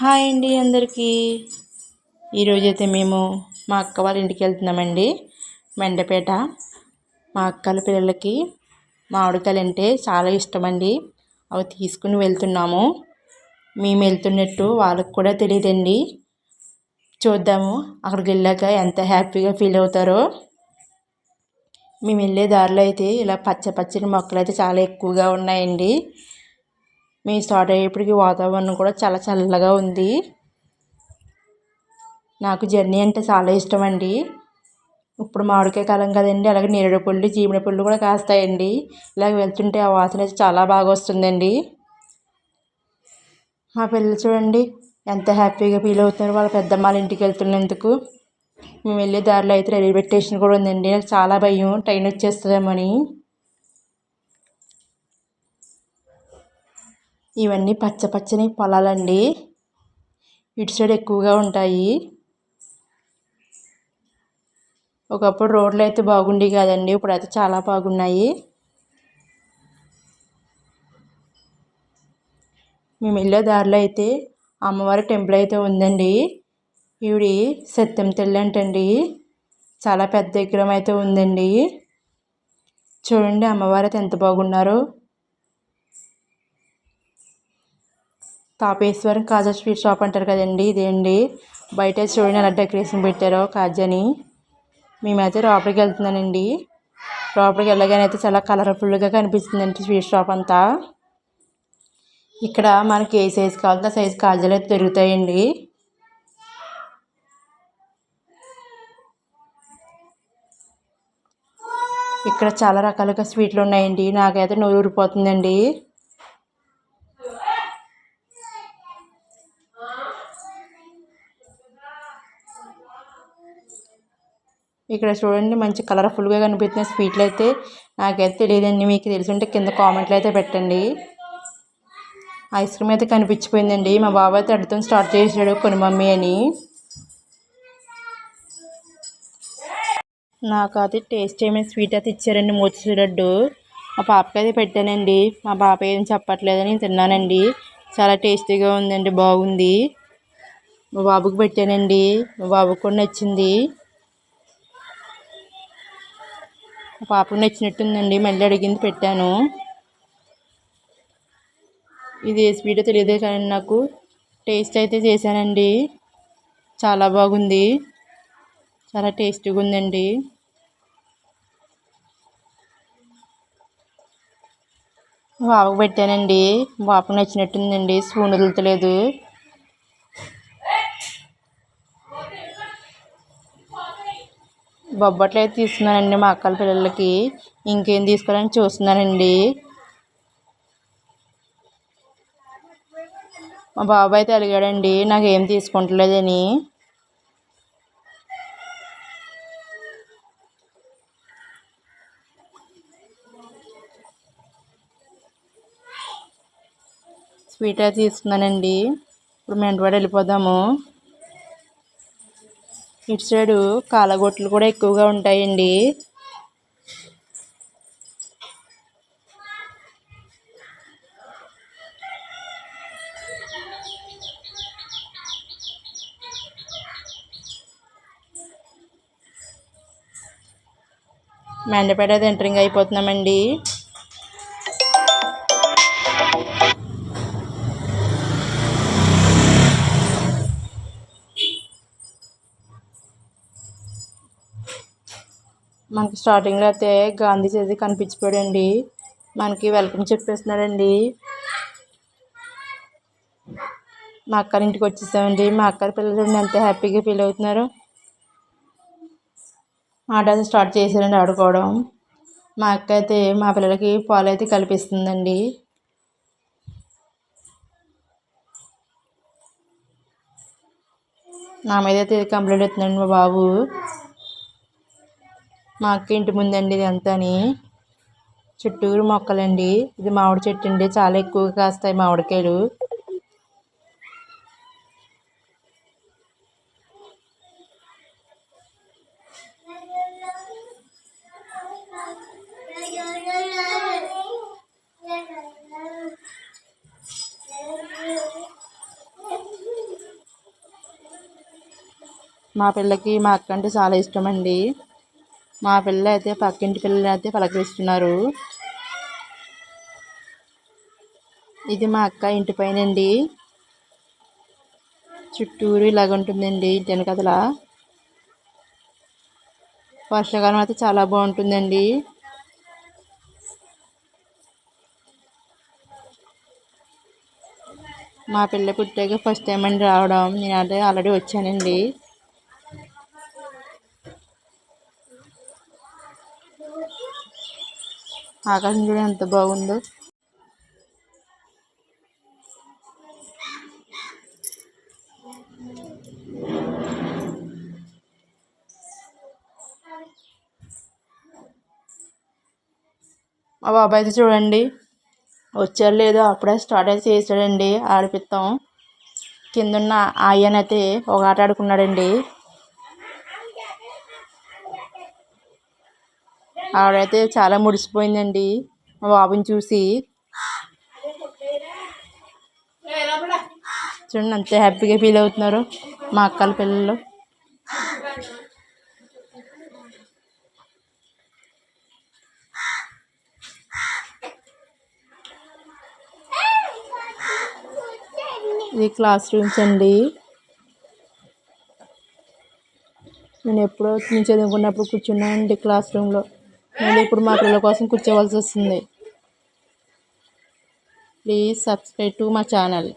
Hi అండి అందరికీ. ఈరోజైతే మేము మా అక్క వాళ్ళ ఇంటికి వెళ్తున్నామండి మెండపేట. మా అక్కల పిల్లలకి మామిడికాయలు అంటే చాలా ఇష్టమండి. అవి తీసుకుని వెళ్తున్నాము. మేము వెళ్తున్నట్టు వాళ్ళకి కూడా తెలియదండి. చూద్దాము అక్కడికి వెళ్ళాక ఎంత హ్యాపీగా ఫీల్ అవుతారో. మేము వెళ్ళే దారిలో అయితే ఇలా పచ్చ పచ్చని మొక్కలు అయితే చాలా ఎక్కువగా ఉన్నాయండి. మేము స్టార్ట్ అయ్యేప్పటికి వాతావరణం కూడా చాలా చల్లగా ఉంది. నాకు జర్నీ అంటే చాలా ఇష్టం అండి ఇప్పుడు మామిడికాయ కాలం కదండి అలాగే నేరేడు పళ్ళు జీమిడి పళ్ళు కూడా కాస్తాయండి. ఇలాగ వెళ్తుంటే ఆ వాసన అయితే చాలా బాగా వస్తుందండి. మా పిల్లలు చూడండి ఎంత హ్యాపీగా ఫీల్ అవుతున్నారు వాళ్ళ పెద్దమ్మ వాళ్ళ ఇంటికి వెళ్తున్నందుకు. మేము వెళ్ళే దారిలో అయితే రైల్వే స్టేషన్ కూడా ఉందండి నాకు చాలా భయం ట్రైన్ వచ్చేస్తుందేమని. ఇవన్నీ పచ్చ పచ్చని పొలాలండి. ఇటు సైడ్ ఎక్కువగా ఉంటాయి. ఒకప్పుడు రోడ్లు అయితే బాగుండి కాదండి ఇప్పుడు అయితే చాలా బాగున్నాయి. మేము వెళ్ళే దారిలో అయితే అమ్మవారి టెంపుల్ అయితే ఉందండి. ఈవిడి సత్యం తెల్లి అంటండి. చాలా పెద్ద విగ్రహం అయితే ఉందండి. చూడండి అమ్మవారు అయితే ఎంత బాగున్నారో. తాపేశ్వరం కాజా స్వీట్ షాప్ అంటారు కదండి ఇదేండి? బయట చూడండి ఎలా డెకరేషన్ పెట్టారో కాజాని. మేమైతే లోపలికి వెళ్తున్నానండి. లోపలికి వెళ్ళగానే అయితే చాలా కలర్ఫుల్గా కనిపిస్తుందండి స్వీట్ షాప్ అంతా. ఇక్కడ మనకి ఏ సైజు కావాలంటే ఆ సైజు కాజాలు అయితే దొరుకుతాయండి. ఇక్కడ చాలా రకాలుగా స్వీట్లు ఉన్నాయండి. నాకైతే నోరు ఊరిపోతుందండి. ఇక్కడ చూడండి మంచి కలర్ఫుల్గా కనిపిస్తున్న స్వీట్లు అయితే నాకైతే తెలియదండి. మీకు తెలుసుంటే కింద కామెంట్లు అయితే పెట్టండి. ఐస్ క్రీమ్ అయితే కనిపించిపోయిందండి. మా బాబాయ్ అయితే అడ్డుతో స్టార్ట్ చేసాడు కొన్ని మమ్మీ అని. నాకు అది టేస్ట్ ఏమైనా స్వీట్ అయితే ఇచ్చారండి మోతి లడ్డు. మా పాపకి అయితే పెట్టానండి. మా పాప ఏం చెప్పట్లేదని తిన్నానండి. చాలా టేస్టీగా ఉందండి బాగుంది. మా బాబుకి పెట్టానండి. మా బాబుకి కూడా నచ్చింది. పాపకు నచ్చినట్టుందండి. మళ్ళీ అడిగింది పెట్టాను. ఇది ఏ స్వీటో తెలియదే కానీ నాకు టేస్ట్ అయితే చేశానండి. చాలా బాగుంది. చాలా టేస్టీగా ఉందండి. బాబుకు పెట్టానండి. బాబుకు నచ్చినట్టుందండి. స్పూన్ వదులుతలేదు. బొబ్బట్లు అయితే తీసుకున్నానండి మా అక్కల పిల్లలకి. ఇంకేం తీసుకోవాలని చూస్తున్నానండి. మా బాబాయ్ అయితే అడిగాడండి నాకేం తీసుకుంటలేదని. స్వీట్ అయితే తీసుకున్నానండి. ఇప్పుడు మెంటవాడ వెళ్ళిపోదాము. ఇటు సైడు కాలగొట్లు కూడా ఎక్కువగా ఉంటాయండి. మెండపేట ఎంటరింగ్ అయిపోతున్నామండి. మనకి స్టార్టింగ్లో అయితే గాంధీ చదివి కనిపించిపోయాడండి. మనకి వెల్కమ్ చెప్పేస్తున్నాడండి. మా అక్కడి ఇంటికి వచ్చేసామండి. మా అక్క పిల్లలు ఎంత హ్యాపీగా ఫీల్ అవుతున్నారు. ఆట అయితే స్టార్ట్ చేశారండి ఆడుకోవడం. మా అక్క అయితే మా పిల్లలకి పాలు అయితే కల్పిస్తుందండి. నా మీద అయితే కంప్లైంట్ అవుతుందండి మా బాబు. మా అక్క ఇంటి ముందండి ఇది అంతాని. చుట్టూరు మొక్కలండి. ఇది మామిడి చెట్టు అండి. చాలా ఎక్కువగా కాస్తాయి మామిడికాయలు. మా పిల్లకి మా అక్క అంటే చాలా ఇష్టం అండి మా పిల్ల అయితే పక్కింటి పిల్లలు అయితే పలకరిస్తున్నారు. ఇది మా అక్క ఇంటి పైన అండి చుట్టూరు ఇలాగ ఉంటుందండి వెనకదల వర్షాకాలం అయితే చాలా బాగుంటుందండి. మా పిల్ల పుట్టాక ఫస్ట్ టైం అండి రావడం. నేను అంటే ఆల్రెడీ వచ్చానండి. ఆకాశం చూడండి ఎంత బాగుందో. మా బాబాయ్ అయితే చూడండి వచ్చారు లేదో అప్పుడే స్టార్ట్ అయితే చేశాడండి ఆడిపిస్తాం. కిందున్న ఆయనైతే ఒక ఆట ఆడుకున్నాడండి. ఆవిడైతే చాలా ముడిసిపోయిందండి మా బాబుని చూసి. చూడండి అంత హ్యాపీగా ఫీల్ అవుతున్నారు మా అక్కల పిల్లలు. ఇది క్లాస్ రూమ్స్ అండి. నేను ఎప్పుడో నుంచి చదువుకున్నప్పుడు కూర్చున్నానండి క్లాస్ రూమ్లో. మళ్ళీ ఇప్పుడు మా పిల్లల కోసం కూర్చోవలసి వస్తుంది. ప్లీజ్ సబ్స్క్రైబ్ టు మా ఛానల్.